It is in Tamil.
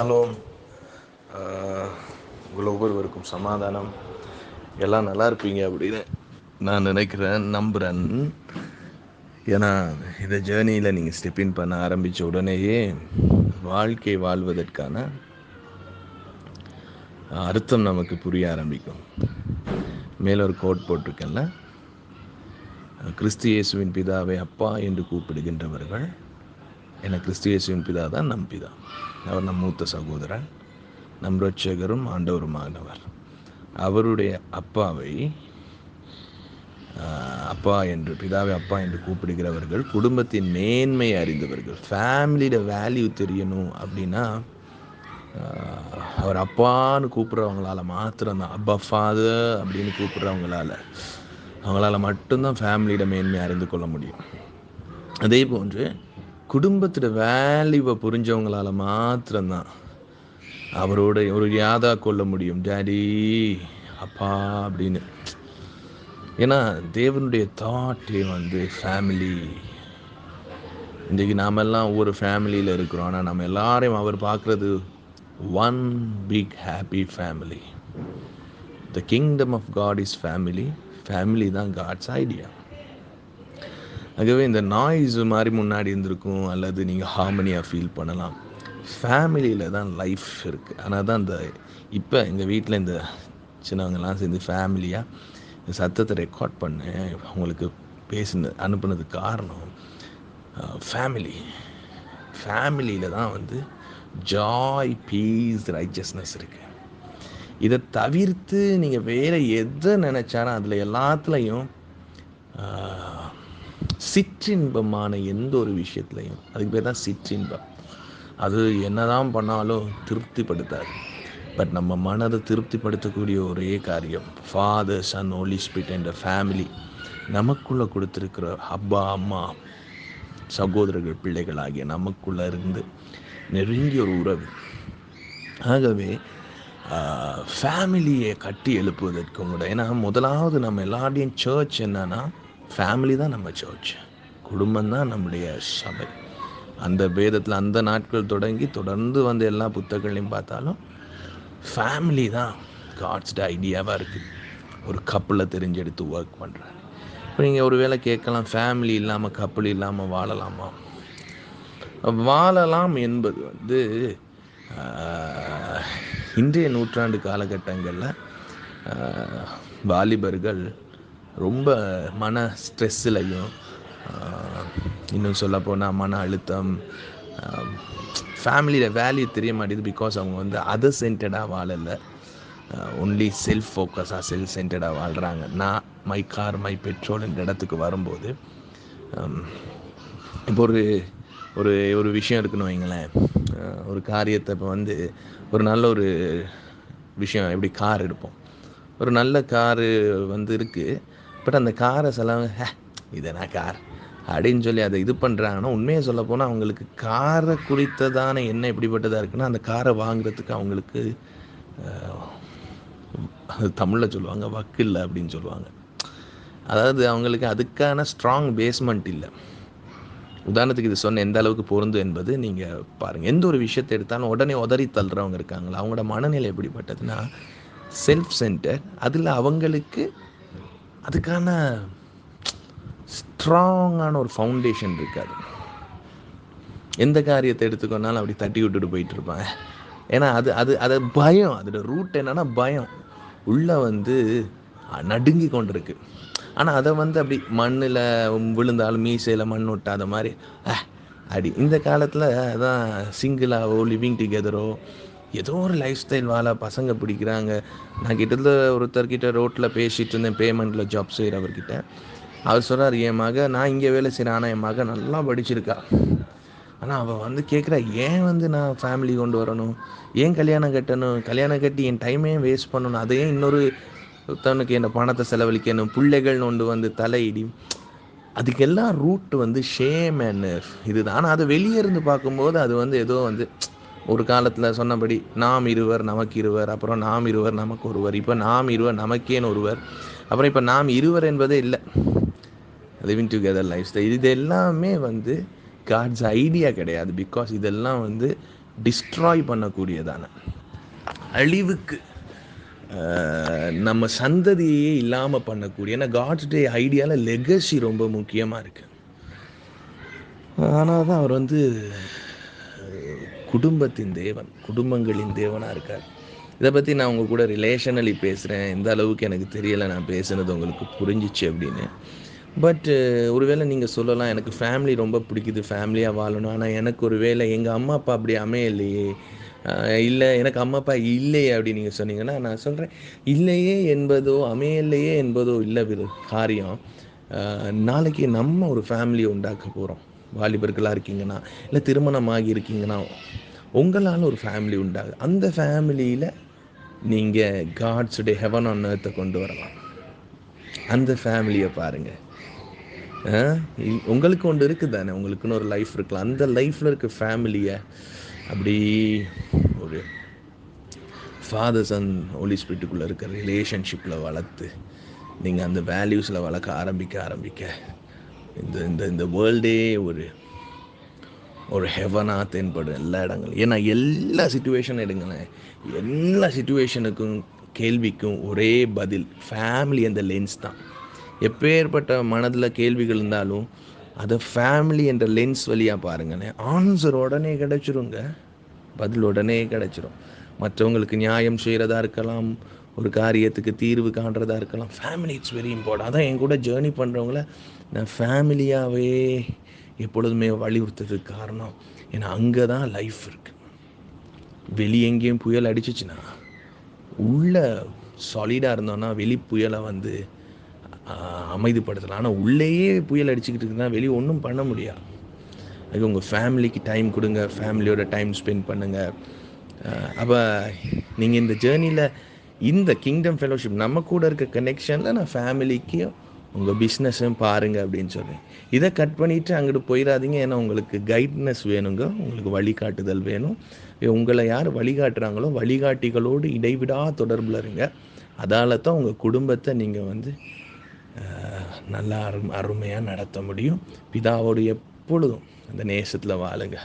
ஷாலோம் உங்கள் ஒவ்வொருவருக்கும் சமாதானம் எல்லாம் நல்லா இருப்பீங்க அப்படின்னு நான் நினைக்கிறேன் நம்புகிறேன் ஏன்னா இந்த ஜேர்னியில் நீங்கள் ஸ்டெப்பின் பண்ண ஆரம்பித்த உடனேயே வாழ்க்கை வாழ்வதற்கான அர்த்தம் நமக்கு புரிய ஆரம்பிக்கும். மேலே ஒரு கோட் போட்டிருக்கேன்ல. கிறிஸ்து இயேசுவின் பிதாவை அப்பா என்று கூப்பிடுகின்றவர்கள் என கிறிஸ்தியேசுவின் பிதா தான் நம் பிதா. அவர் நம் மூத்த சகோதரன் நம் ரட்சகரும் ஆண்டவருமானவர். அவருடைய அப்பாவை அப்பா என்று பிதாவை அப்பா என்று கூப்பிடுகிறவர்கள் குடும்பத்தின் மேன்மை அறிந்தவர்கள் ஃபேமிலியோட வேல்யூ தெரியணும் அப்படின்னா அவர் அப்பான்னு கூப்பிட்றவங்களால மாத்திரம்தான். அப்பா ஃபாதர் அப்படின்னு கூப்பிட்றவங்களால அவங்களால மட்டும்தான் ஃபேமிலியோட மேன்மை அறிந்து கொள்ள முடியும். அதே போன்று குடும்பத்தோட வேல்யூவை புரிஞ்சவங்களால மாத்திரம்தான். அவரோட ஒரு யாதா கொள்ள முடியும். டேடி அப்பா அப்படின்னு. ஏன்னா தேவனுடைய தாட்டே வந்து ஃபேமிலி இன்றைக்கு நாமெல்லாம் ஒவ்வொரு ஃபேமிலியில் இருக்கிறோம். ஆனால் நம்ம எல்லாரையும் அவர் பார்க்குறது one big happy family the kingdom of God is family family தான் காட்ஸ் ஐடியா ஆகவே இந்த நாய்ஸ் மாதிரி முன்னாடி இருந்திருக்கும் அல்லது நீங்கள் ஹார்மனியாக ஃபீல் பண்ணலாம். ஃபேமிலியில் தான் லைஃப் இருக்குது ஆனால் தான் இந்த இப்போ எங்கள் வீட்டில் இந்த சின்னவங்கெல்லாம் சேர்ந்து ஃபேமிலியாக இந்த சத்தத்தை ரெக்கார்ட் பண்ணேன் அவங்களுக்கு பேசின அனுப்புனது காரணம் ஃபேமிலி ஃபேமிலியில் தான் வந்து ஜாய் பீஸ் ரைச்சஸ்னஸ் இருக்குது இதை தவிர்த்து நீங்கள் வேறு எதை நினச்சாலும் அதில் எல்லாத்துலேயும் சிற்றின்பமான எந்த ஒரு விஷயத்துலையும் அதுக்கு பேர் தான் சிற்றின்பம். அது என்னதான் பண்ணாலும் திருப்திப்படுத்தாது. பட் நம்ம மனதை திருப்திப்படுத்தக்கூடிய ஒரே காரியம் ஃபாதர் சன் ஓலி ஸ்பிட் என்ற ஃபேமிலி நமக்குள்ளே கொடுத்துருக்கிற அப்பா அம்மா சகோதரர்கள் பிள்ளைகள் ஆகிய நமக்குள்ளே இருந்து நெருங்கிய ஒரு உறவு. ஆகவே ஃபேமிலியை கட்டி எழுப்புவதற்கு கூட ஏன்னா முதலாவது நம்ம எல்லாருடையும் சர்ச் என்னன்னா ஃபேமிலி தான் நம்ம சர்ச் குடும்பம் தான் நம்முடைய சபை. அந்த பேதத்தில் அந்த நாட்கள் தொடங்கி தொடர்ந்து வந்து எல்லா புத்தகங்களையும் பார்த்தாலும் ஃபேமிலி தான் காட்ஸ்ட ஐடியாவாக இருக்குது ஒரு கப்பலை தெரிஞ்செடுத்து ஒர்க் பண்ணுறாரு இப்போ நீங்கள் ஒரு வேளை கேட்கலாம் ஃபேமிலி இல்லாமல் கப்பல் இல்லாமல் வாழலாமா? வாழலாம் என்பது வந்து இன்றைய நூற்றாண்டு காலகட்டங்களில் வாலிபர்கள் ரொம்ப மன ஸ்ட்ரெஸ்ஸுலையும் இன்னும் சொல்லப்போனால் மன அழுத்தம் ஃபேமிலியில் வேல்யூ தெரிய மாட்டேது பிகாஸ் அவங்க வந்து அதர் சென்டடாக வாழலை. ஒன்லி செல்ஃப் ஃபோக்கஸாக செல்ஃப் சென்டடாக வாழ்கிறாங்க நான் மை கார் மை பெட்ரோல் என்ற இடத்துக்கு வரும்போது இப்போ ஒரு ஒரு ஒரு விஷயம் இருக்குன்னு வைங்களேன். ஒரு காரியத்தை இப்போ வந்து ஒரு நல்ல ஒரு விஷயம் எப்படி கார் எடுப்போம். ஒரு நல்ல காரு வந்து இருக்குது பட் அந்த காரை செலவு ஹே இதனா கார்? அப்படின்னு சொல்லி அதை இது பண்ணுறாங்கன்னா உண்மையை சொல்ல போனால் அவங்களுக்கு காரை குறித்ததான என்ன எப்படிப்பட்டதாக இருக்குன்னா அந்த காரை வாங்குறதுக்கு அவங்களுக்கு தமிழில் சொல்லுவாங்க வக்கு இல்லை அப்படின்னு சொல்லுவாங்க. அதாவது அவங்களுக்கு அதுக்கான ஸ்ட்ராங் பேஸ்மெண்ட் இல்லை. உதாரணத்துக்கு இது சொன்ன எந்த அளவுக்கு பொருந்தும் என்பது நீங்கள் பாருங்கள் எந்த ஒரு விஷயத்தை எடுத்தாலும் உடனே உதறி தள்ளுறவங்க இருக்காங்களா? அவங்களோட மனநிலை எப்படிப்பட்டதுன்னா செல்ஃப் சென்டர் அதில் அவங்களுக்கு அதுக்கான ஸ்ட்ராங்கான ஒரு ஃபவுண்டேஷன் இருக்காது. எந்த காரியத்தை எடுத்துக்கொண்டாலும் அப்படி தட்டி விட்டுட்டு போயிட்டு இருப்பாங்க. ஏன்னா அது அது அது பயம். அதோட ரூட் என்னன்னா பயம். உள்ளே வந்து நடுங்கி கொண்டு இருக்கு ஆனால் அதை வந்து அப்படி மண்ணில் விழுந்தாலும் மீசையில் மண் விட்டாத மாதிரி அடி. இந்த காலத்தில் அதான் சிங்கிளாவோ லிவிங் டுகெதரோ ஏதோ ஒரு லைஃப் ஸ்டைல் வாழ பசங்க பிடிக்கிறாங்க. நான் கிட்டத்தட்ட ஒருத்தர்கிட்ட ரோட்டில் பேசிகிட்டு இருந்தேன் பேமெண்ட்டில் ஜாப் செய்கிறவர்கிட்ட அவர் சொல்கிறார் என் மக நான் இங்கே வேலை செய்கிறேன் ஆனால் என் மக நல்லா படிச்சிருக்கா. ஆனால் அவள் வந்து கேட்குறா ஏன் வந்து நான் ஃபேமிலி கொண்டு வரணும்? ஏன் கல்யாணம் கட்டணும்? கல்யாணம் கட்டி என் டைமே வேஸ்ட் பண்ணணும்? அதையே இன்னொரு தனக்கு என்ன பணத்தை செலவழிக்கணும்? பிள்ளைகள் ஒன்று வந்து தலையிடி. அதுக்கெல்லாம் ரூட் வந்து ஷேம் அண்ட் இதுதான். ஆனால் அதை வெளியே இருந்து பார்க்கும்போது அது வந்து ஏதோ வந்து ஒரு காலத்தில் சொன்னபடி நாம் இருவர் நமக்கு இருவர் அப்புறம் நாம் இருவர் நமக்கு ஒருவர். இப்போ நாம் இருவர் நமக்கேன்னு ஒருவர். அப்புறம் இப்போ நாம் இருவர் என்பதே இல்லை. லிவிங் டுகெதர் லைஃப் ஸ்டைல் இது எல்லாமே வந்து காட்ஸ் ஐடியா கிடையாது. பிகாஸ் இதெல்லாம் வந்து டிஸ்ட்ராய் பண்ணக்கூடியதான அழிவுக்கு நம்ம சந்ததியே இல்லாமல் பண்ணக்கூடிய ஏன்னா காட்ஸ் டே ஐடியாவில் லெகசி ரொம்ப முக்கியமாக இருக்குது ஆனால் தான் அவர் வந்து குடும்பத்தின் தேவன் குடும்பங்களின் தேவனாக இருக்கார். இதை பற்றி நான் உங்கள் கூட ரிலேஷனலி பேசுகிறேன் எந்த அளவுக்கு எனக்கு தெரியலை நான் பேசுனது உங்களுக்கு புரிஞ்சிச்சு அப்படின்னு. பட் ஒருவேளை நீங்கள் சொல்லலாம் எனக்கு ஃபேமிலி ரொம்ப பிடிக்குது ஃபேமிலியாக வாழணும். ஆனால் எனக்கு ஒரு வேளை எங்கள் அம்மா அப்பா அப்படி அமையலையே இல்லை எனக்கு அம்மா அப்பா இல்லையே அப்படி நீங்கள் சொன்னீங்கன்னா நான் சொல்கிறேன் இல்லையே என்பதோ அமையலையே என்பதோ இல்லை விரு காரியம் நாளைக்கு நம்ம ஒரு ஃபேமிலியை உண்டாக்க போகிறோம் வாலிபர்களாக இருக்கீங்கன்னா இல்லை திருமணமாகி இருக்கீங்கன்னா உங்களால் ஒரு ஃபேமிலி உண்டாகுது. அந்த ஃபேமிலியில் நீங்கள் காட்ஸுடைய ஹெவன் ஆன் earth-அ கொண்டு வரலாம். அந்த ஃபேமிலியை பாருங்கள் உங்களுக்கு ஒன்று இருக்குது தானே உங்களுக்குன்னு ஒரு லைஃப் இருக்கலாம். அந்த லைஃப்பில் இருக்க ஃபேமிலியை அப்படி ஒரு ஃபாதர்ஸ் அண்ட் ஹோலி ஸ்பிரிட்டுக்குள்ளே இருக்க ரிலேஷன்ஷிப்பில் வளர்த்து நீங்கள் அந்த வேல்யூஸில் வளர்க்க ஆரம்பிக்க ஆரம்பிக்க இந்த இந்த இந்த வேர்ல்டே ஒரு ஒரு ஹெவனாக தென்படும் எல்லா இடங்களும். ஏன்னா எல்லா சுச்சுவேஷன் எடுங்களேன். எல்லா சுச்சுவேஷனுக்கும் கேள்விக்கும் ஒரே பதில். ஃபேமிலி அந்த லென்ஸ் தான். எப்பேற்பட்ட மனதில் கேள்விகள் இருந்தாலும் அதை ஃபேமிலி என்ற லென்ஸ் வழியாக பாருங்களேன். ஆன்சர் உடனே கிடச்சிருங்க. பதில் உடனே கிடச்சிரும். மற்றவங்களுக்கு நியாயம் செய்கிறதா இருக்கலாம். ஒரு காரியத்துக்கு தீர்வு காண்றதா இருக்கலாம். ஃபேமிலி இட்ஸ் வெரி இம்பார்ட்டன்ட் அதான் என் கூட ஜேர்னி பண்ணுறவங்கள நான் ஃபேமிலியாகவே எப்பொழுதுமே வலியுறுத்துறதுக்கு காரணம். ஏன்னா அங்கே தான் லைஃப் இருக்குது வெளியே எங்கேயும் புயல் அடிச்சிச்சுன்னா உள்ள சாலிடாக இருந்தோன்னா வெளி புயலை வந்து அமைதிப்படுத்தலாம். ஆனால் உள்ளேயே புயல் அடிச்சுக்கிட்டு இருக்குன்னா வெளியே ஒன்றும் பண்ண முடியாது. அது உங்கள் ஃபேமிலிக்கு டைம் கொடுங்க. ஃபேமிலியோட டைம் ஸ்பெண்ட் பண்ணுங்கள் அப்போ நீங்கள் இந்த ஜேர்னியில் இந்த கிங்டம் ஃபெலோஷிப் நம்ம கூட இருக்க கனெக்ஷனில் நான் ஃபேமிலிக்கு உங்கள் பிஸ்னஸும் பாருங்கள் அப்படின்னு சொல்கிறேன் இதை கட் பண்ணிவிட்டு அங்கிட்டு போயிடாதீங்க. ஏன்னா உங்களுக்கு கைட்னஸ் வேணுங்க. உங்களுக்கு வழிகாட்டுதல் வேணும். உங்களை யார் வழிகாட்டுறாங்களோ வழிகாட்டிகளோடு இடைவிடா தொடர்பில் இருங்க. அதால் தான் உங்கள் குடும்பத்தை நீங்கள் வந்து நல்லா அரு அருமையாக நடத்த முடியும். பிதாவோடு எப்பொழுதும் அந்த நேசத்தில் வாழுங்க.